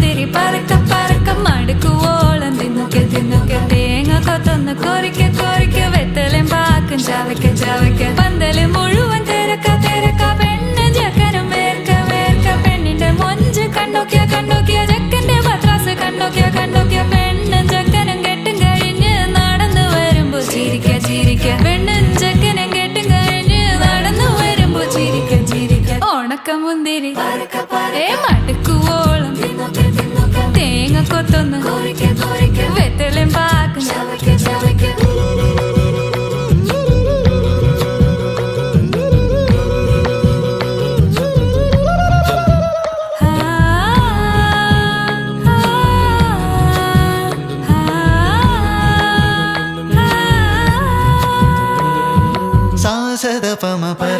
പറക്ക പറക്ക മടുക്കുവോളം. തിന്നുക്കെ തിന്നുക്കെ തേങ്ങ കൊത്തൊന്ന് കൊറിക്ക കൊറിക്ക വെത്തലും പാക്കും ചവയ്ക്ക ചവയ്ക്ക. പന്തൽ മുഴുവൻ തിരക്ക തിരക്ക. പെണ്ണ് ജക്കനും വേർക്ക വേർക്ക. പെണ്ണിന്റെ മൊഞ്ച് കണ്ടോക്കിയ കണ്ടോക്കിയ ജക്കന്റെ പത്രാസ് കണ്ടോക്കിയ കണ്ടോക്കിയ പെണ്ണ് ജക്കനും കെട്ടും കഴിഞ്ഞ് നടന്നു വരുമ്പോ ചിരിക്ക ചിരിക്ക. പെണ്ണും ജക്കനും കെട്ടും കഴിഞ്ഞ് നടന്നു വരുമ്പോ ചിരിക്ക ചിരിക്ക. ഉണക്കമുന്തിരി ഏ Que dure que vete limpaco, que se oye que dure, dure, dure, dure, dure, dure, dure, dure, dure,